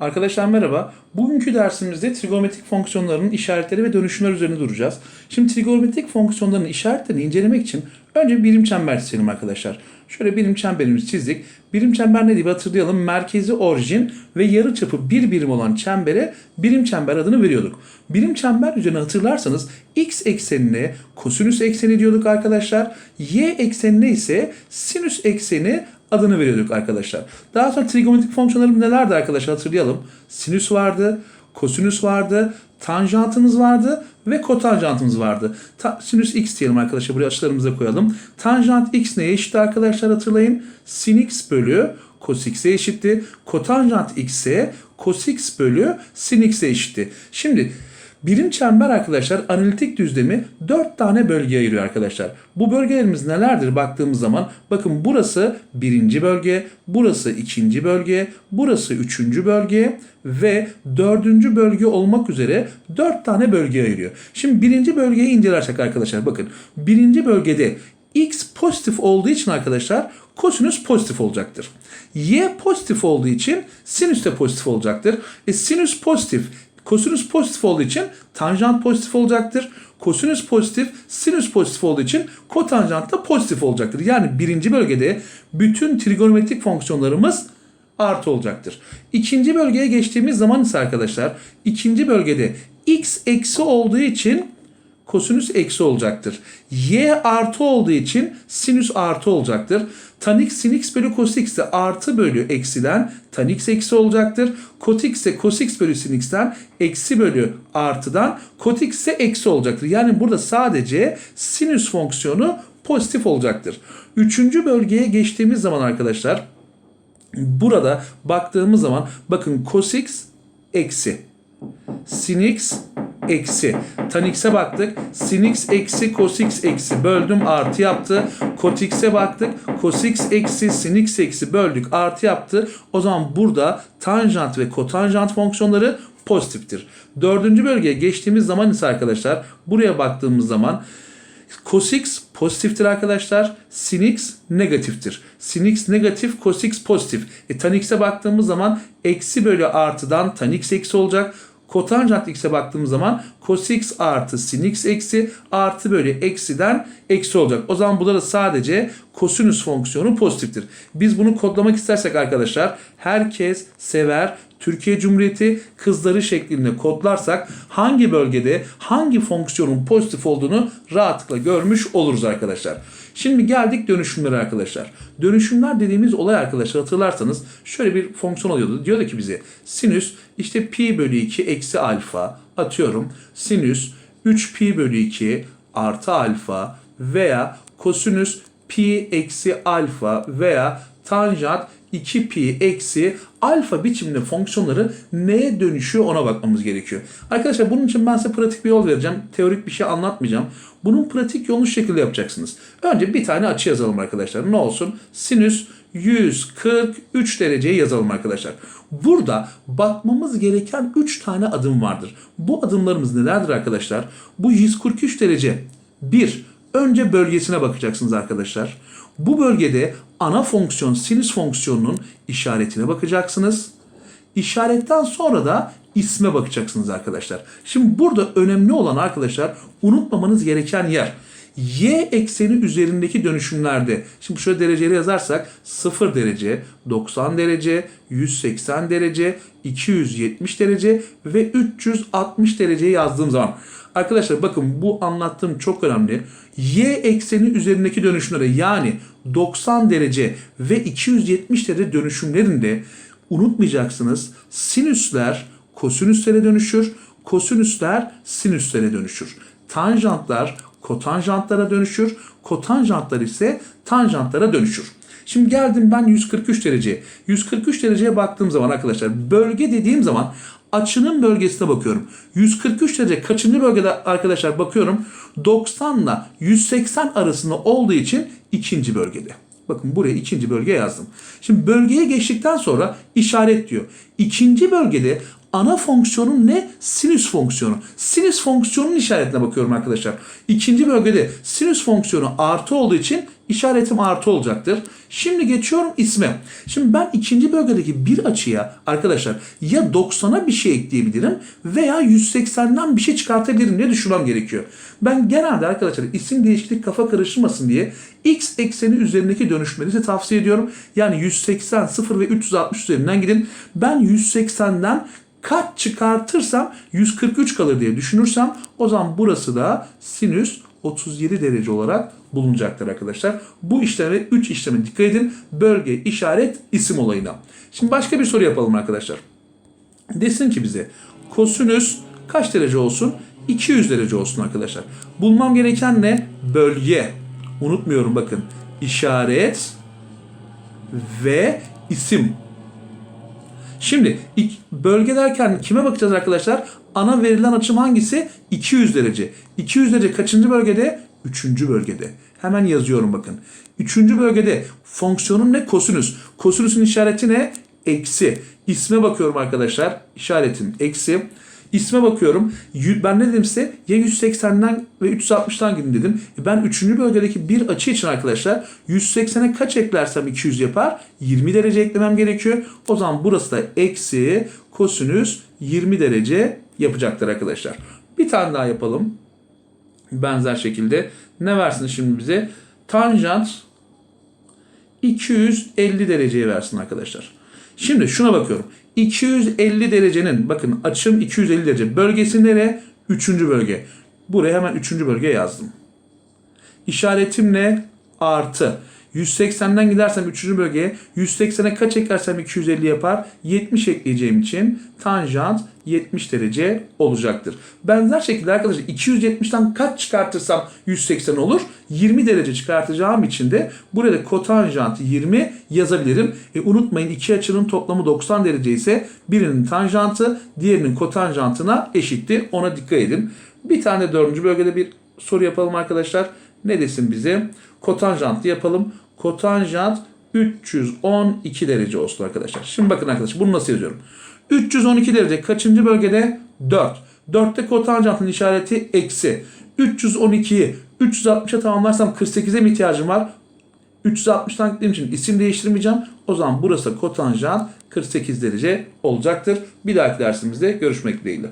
Arkadaşlar merhaba. Bugünkü dersimizde trigonometrik fonksiyonların işaretleri ve dönüşümler üzerine duracağız. Şimdi trigonometrik fonksiyonların işaretlerini incelemek için önce bir birim çember çizelim arkadaşlar. Şöyle birim çemberimizi çizdik. Birim çember ne diye hatırlayalım. Merkezi orijin ve yarıçapı bir birim olan çembere birim çember adını veriyorduk. Birim çember üzerine hatırlarsanız x eksenine kosinüs ekseni diyorduk arkadaşlar. Y eksenine ise sinüs ekseni adını veriyorduk arkadaşlar. Daha sonra trigonometrik fonksiyonlarımız nelerdi arkadaşlar hatırlayalım. Sinüs vardı, kosinüs vardı, tanjantımız vardı ve kotanjantımız vardı. Ta, sinüs x diyelim arkadaşlar buraya açılarımıza koyalım. Tanjant x neye eşit arkadaşlar hatırlayın. Sin x bölü cos x'e eşitti. Kotanjant x ise cos x bölü sin x'e eşitti. Şimdi Birim çember arkadaşlar analitik düzlemi 4 tane bölgeye ayırıyor arkadaşlar. Bu bölgelerimiz nelerdir baktığımız zaman bakın burası birinci bölge, burası ikinci bölge, burası üçüncü bölge ve dördüncü bölge olmak üzere 4 tane bölgeye ayırıyor. Şimdi birinci bölgeyi incelersek arkadaşlar bakın birinci bölgede x pozitif olduğu için arkadaşlar kosinüs pozitif olacaktır. Y pozitif olduğu için sinüs de pozitif olacaktır. E, sinüs pozitif Kosinüs pozitif olduğu için tanjant pozitif olacaktır. Kosinüs pozitif, sinüs pozitif olduğu için kotanjant da pozitif olacaktır. Yani birinci bölgede bütün trigonometrik fonksiyonlarımız artı olacaktır. İkinci bölgeye geçtiğimiz zaman ise arkadaşlar ikinci bölgede x eksi olduğu için kosinüs eksi olacaktır. Y artı olduğu için sinüs artı olacaktır. Tan x bölü cos x de artı bölü eksiden tan x eksi olacaktır. Kot x de cos x bölü sin x'ten eksi bölü artıdan kot x ise eksi olacaktır. Yani burada sadece sinüs fonksiyonu pozitif olacaktır. Üçüncü bölgeye geçtiğimiz zaman arkadaşlar burada baktığımız zaman bakın cos x eksi sin x eksi. Tan x'e baktık. Sin eksi cos eksi böldüm artı yaptı. Kot x'e baktık. Cos eksi sin eksi böldük artı yaptı. O zaman burada tanjant ve kotanjant fonksiyonları pozitiftir. Dördüncü bölgeye geçtiğimiz zaman ise arkadaşlar buraya baktığımız zaman cos pozitiftir arkadaşlar. Sin negatiftir. Sin negatif, cos pozitif. E, tan baktığımız zaman eksi bölü artıdan tan eksi olacak. Kotanjant x'e baktığımız zaman cos x artı sin x eksi artı bölü eksiden eksi olacak. O zaman burada da sadece kosinüs fonksiyonu pozitiftir. Biz bunu kodlamak istersek arkadaşlar herkes sever Türkiye Cumhuriyeti kızları şeklinde kodlarsak hangi bölgede hangi fonksiyonun pozitif olduğunu rahatlıkla görmüş oluruz arkadaşlar. Şimdi geldik dönüşümlere arkadaşlar. Dönüşümler dediğimiz olay arkadaşlar hatırlarsanız şöyle bir fonksiyon oluyordu. Diyordu ki bize sinüs işte pi bölü 2 eksi alfa atıyorum. Sinüs 3 pi bölü 2 artı alfa veya kosinüs pi eksi alfa veya tanjant 2 pi eksi alfa biçimde fonksiyonları neye dönüşüyor ona bakmamız gerekiyor. Arkadaşlar bunun için ben size pratik bir yol vereceğim. Teorik bir şey anlatmayacağım. Bunun pratik yolunu şu şekilde yapacaksınız. Önce bir tane açı yazalım arkadaşlar. Ne olsun? Sinüs 143 dereceyi yazalım arkadaşlar. Burada bakmamız gereken 3 tane adım vardır. Bu adımlarımız nelerdir arkadaşlar? Bu 143 derece 1. Önce bölgesine bakacaksınız arkadaşlar. Bu bölgede ana fonksiyon sinüs fonksiyonunun işaretine bakacaksınız. İşaretten sonra da isme bakacaksınız arkadaşlar. Şimdi burada önemli olan arkadaşlar unutmamanız gereken yer. Y ekseni üzerindeki dönüşümlerde şimdi şöyle dereceleri yazarsak 0 derece, 90 derece, 180 derece, 270 derece ve 360 dereceyi yazdığım zaman Arkadaşlar bakın bu anlattığım çok önemli. Y ekseni üzerindeki dönüşümlere yani 90 derece ve 270 derece dönüşümlerinde unutmayacaksınız. Sinüsler kosinüslere dönüşür, kosinüsler sinüslere dönüşür. Tanjantlar kotanjantlara dönüşür, kotanjantlar ise tanjantlara dönüşür. Şimdi geldim ben 143 dereceye. 143 dereceye baktığım zaman arkadaşlar bölge dediğim zaman açının bölgesine bakıyorum. 143 derece kaçıncı bölgede arkadaşlar bakıyorum. 90 ile 180 arasında olduğu için ikinci bölgede. Bakın buraya ikinci bölge yazdım. Şimdi bölgeye geçtikten sonra işaret diyor. İkinci bölgede ana fonksiyonum ne? Sinüs fonksiyonu. Sinüs fonksiyonunun işaretine bakıyorum arkadaşlar. İkinci bölgede sinüs fonksiyonu artı olduğu için işaretim artı olacaktır. Şimdi geçiyorum isme. Şimdi ben ikinci bölgedeki bir açıya arkadaşlar ya 90'a bir şey ekleyebilirim veya 180'den bir şey çıkartabilirim diye düşünmem gerekiyor. Ben genelde arkadaşlar isim değişiklik kafa karıştırmasın diye x ekseni üzerindeki dönüşmenizi tavsiye ediyorum. Yani 180, 0 ve 360 üzerinden gidin. Ben 180'den kaç çıkartırsam 143 kalır diye düşünürsem o zaman burası da sinüs 37 derece olarak bulunacaktır arkadaşlar. Bu işleme 3 işleme dikkat edin. Bölge, işaret, isim olayına. Şimdi başka bir soru yapalım arkadaşlar. Desin ki bize kosinüs kaç derece olsun? 200 derece olsun arkadaşlar. Bulmam gereken ne? Bölge. Unutmuyorum bakın. İşaret ve isim. Şimdi bölge derken kime bakacağız arkadaşlar? Ana verilen açım hangisi? 200 derece. 200 derece kaçıncı bölgede? Üçüncü bölgede. Hemen yazıyorum bakın. Üçüncü bölgede fonksiyonum ne? Kosinüs. Kosinüsün işareti ne? Eksi. İsme bakıyorum arkadaşlar. İşaretim eksi. İsme bakıyorum. Ben ne dedim size? Ya 180'den ve 360'tan gidin dedim. E Ben 3. bölgedeki bir açı için arkadaşlar 180'e kaç eklersem 200 yapar? 20 derece eklemem gerekiyor. O zaman burası da eksi kosinüs 20 derece yapacaktır arkadaşlar. Bir tane daha yapalım. Benzer şekilde. Ne versin şimdi bize? Tanjant 250 dereceye versin arkadaşlar. Şimdi şuna bakıyorum. 250 derecenin bakın açım 250 derece. Bölgesi nere? Üçüncü bölge. Buraya hemen üçüncü bölge yazdım. İşaretim ne? Artı. 180'den gidersem 3. bölgeye 180'e kaç eklersem 250 yapar? 70 ekleyeceğim için tanjant 70 derece olacaktır. Benzer şekilde arkadaşlar 270'ten kaç çıkartırsam 180 olur? 20 derece çıkartacağım için de burada kotanjant 20 yazabilirim. E, unutmayın iki açının toplamı 90 derece ise birinin tanjantı diğerinin kotanjantına eşittir. Ona dikkat edin. Bir tane dördüncü bölgede bir soru yapalım arkadaşlar. Ne desin bize? Kotanjantlı yapalım. Kotanjant 312 derece olsun arkadaşlar. Şimdi bakın arkadaşlar bunu nasıl yazıyorum? 312 derece kaçıncı bölgede? 4. 4'te kotanjantın işareti eksi. 312'yi 360'a tamamlarsam 48'e mi ihtiyacım var? 360'tan gittiğim için isim değiştirmeyeceğim. O zaman burası kotanjant 48 derece olacaktır. Bir dahaki dersimizde görüşmek dileğiyle.